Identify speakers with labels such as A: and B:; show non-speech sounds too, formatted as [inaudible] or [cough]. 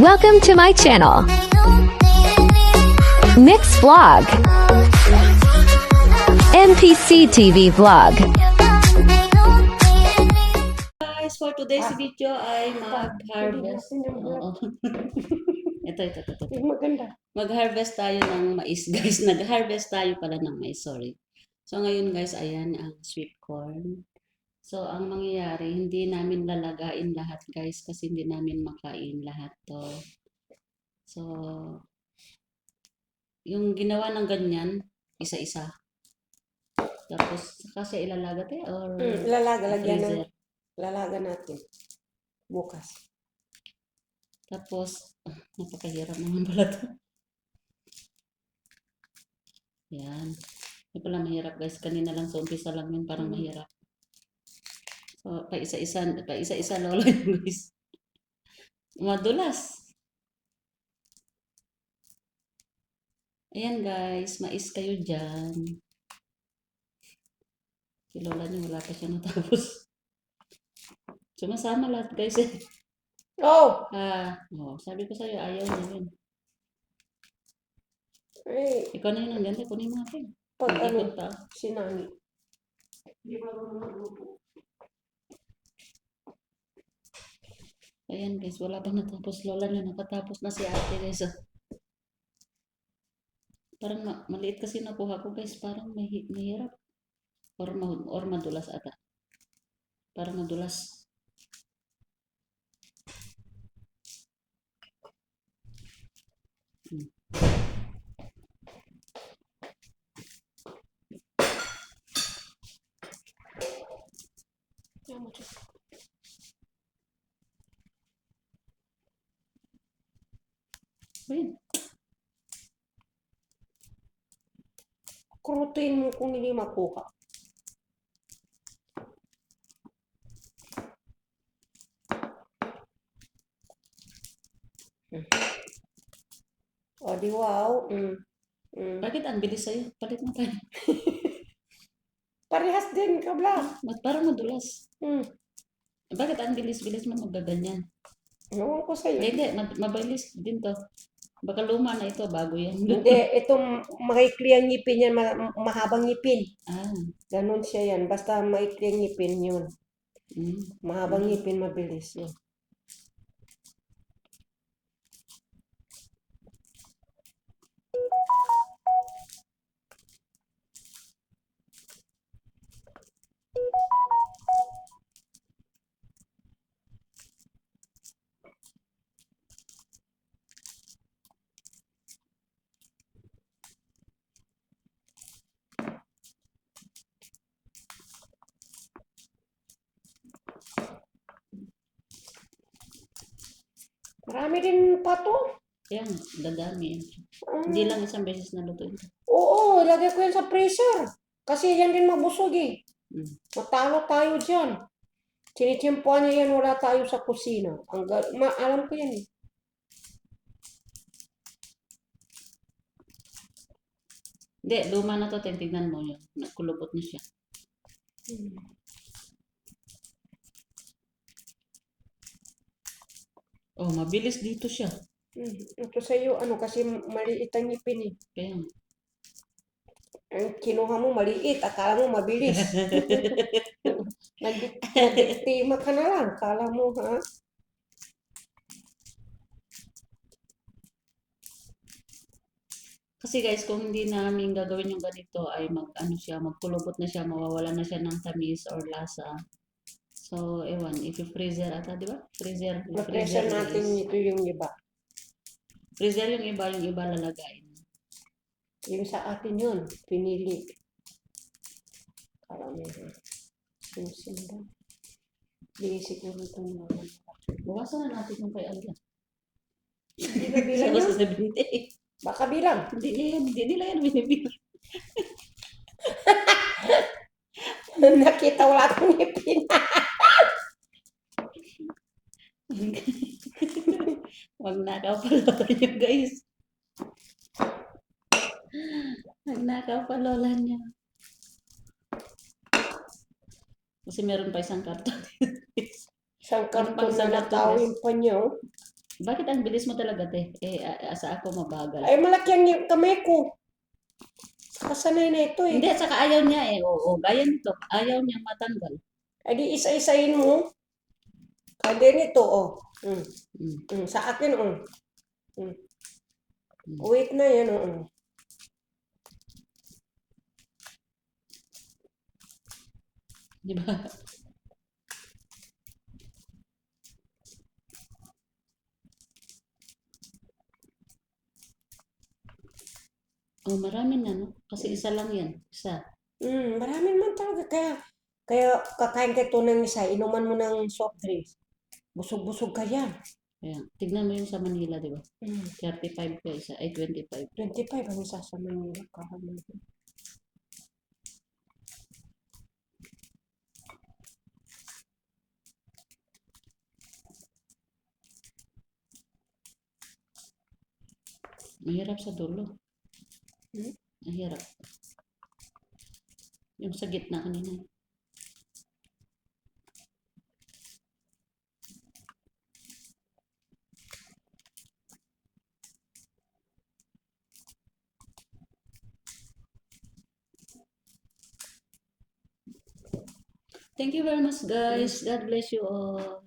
A: Welcome to my channel. Mix Vlog. MPC TV Vlog.
B: Guys, for today's video ay mag-harvest. Oo. [laughs] ito, ito, ito, ito.
C: Maganda.
B: Mag-harvest tayo ng mais, [laughs] guys. Nag-harvest tayo pala ng mais, sorry. So, ngayon, guys, ayan ang sweet corn. So, ang mangyayari, hindi namin lalagain lahat, guys, kasi hindi namin makain lahat to. So, yung ginawa ng ganyan, isa-isa. Tapos, kasi ilalaga tayo or
C: Mm, lalaga, lagyan ng, lalaga natin. Bukas.
B: Tapos, ah, napakahirap naman pala to. Yan. Hindi pala mahirap guys. Kanina lang sa umpisa lang yun parang
C: Mm.
B: mahirap. So, pa isa-isa, pa isa-isa lola yun [laughs] guys. Madulas. Ayan guys, mais kayo dyan. Si lola niyo wala pa siya natapos. [laughs] Sumasama lahat guys eh.
C: Oh!
B: Ah, oh, sabi ko sa'yo, ayaw niya yun.
C: Ay,
B: Ikaw na yun ang ganda, kunin mo natin.
C: pag ano,
B: ko pa.
C: sinani.
B: Ayan guys, wala pa natapos. Lola niya, nakatapos na si ate guys. oh. Parang ma- maliit kasi nakuha ko guys, parang mahi- mahirap. Or, ma- or madulas ata. Parang madulas. Hmm.
C: Yan mo siya.
B: Ayun.
C: Kurutuin mo kung hindi makuha. Mm. O, di wow. Mm. Mm.
B: Bakit ang bilis sa'yo? Palit mo tayo. [laughs]
C: Parehas din, kabla.
B: Ba't parang madulas?
C: Mm.
B: Bakit ang bilis-bilis mo magaganyan?
C: Ewan ko sa'yo.
B: Hindi, hindi. mab- Mabilis din to. Baka luma na ito, bago yan.
C: Hindi, [laughs] itong maikli ang ngipin yan, ma- mahabang ngipin.
B: Ah,
C: Ganon siya yan. Basta maikli ang ngipin yun.
B: mm.
C: Mahabang ngipin, mabilis yun. Marami din pato.
B: Kaya nga, dadami yan.
C: Mm.
B: Hindi lang isang beses na luto ito.
C: Oo, ilagay ko yan sa freezer. Kasi yan din mabusog eh.
B: Mm.
C: Matalo tayo dyan. Tinitimpuan niya yan, wala tayo sa kusina. Ang ma alam ko yan eh.
B: Hindi, luma na to, tingnan mo yun. Kulubot na siya. Oh, mabilis dito siya.
C: Mm. Ito sa iyo, ano, kasi maliit ang ngipin eh.
B: Kaya nga.
C: Ang kinuha mo maliit, akala mo mabilis. [laughs] Nagdi- Nagdiktima ka na lang, akala mo ha?
B: Kasi guys, kung hindi namin gagawin yung ganito, ay mag, ano siya, magkulubot na siya, mawawala na siya ng tamis or lasa. So, ewan, if freezer ata, di ba? Freezer.
C: Ma-pressure natin
B: is-
C: ito yung iba.
B: Freezer yung iba, yung iba lalagayin.
C: Yung sa atin yun, pinili. Karami ha. Susin daw. Hindi siguro itong mga.
B: Bawasan na natin yung kay Alda.
C: Hindi ba bilang yun?
B: sa binti.
C: Baka bilang.
B: Hindi nila yan, hindi nila yan binibilang. [laughs]
C: Nakita wala akong ngipin.
B: Huwag [laughs] nakaw pa niyo guys. Nagnakaw pa lola niya. Kasi meron pa isang karton. [laughs]
C: Isang karton na natawin pa niyo.
B: Bakit ang bilis mo talaga, te? Eh, asa ako mabagal.
C: Ay, malaki ang kamay ko. Kasanay na ito eh.
B: Hindi, saka ayaw niya eh. Oo, gaya nito. Ayaw niyang matanggal.
C: Ay, di isa-isahin mo. Kaya nito, oh. Mm.
B: Mm.
C: Mm. Sa akin, oh. Mm.
B: Mm.
C: Wait na yan, oh.
B: Di ba? [laughs] Oh, marami na, no? Kasi isa lang yan. Isa.
C: Mm, marami naman talaga. Kaya, kaya kakain ka ito ng isa, inuman mo ng soft drinks. Busog-busog ka yan.
B: Kaya, tignan mo yung sa Manila, di ba?
C: Mm.
B: 35 ka isa. Ay, 25.
C: 25 ang isa sa Manila. Kahamay.
B: Mahirap sa dulo.
C: Hmm?
B: Mahirap. Yung sa gitna kanina. Thank you very much, guys. God bless you all.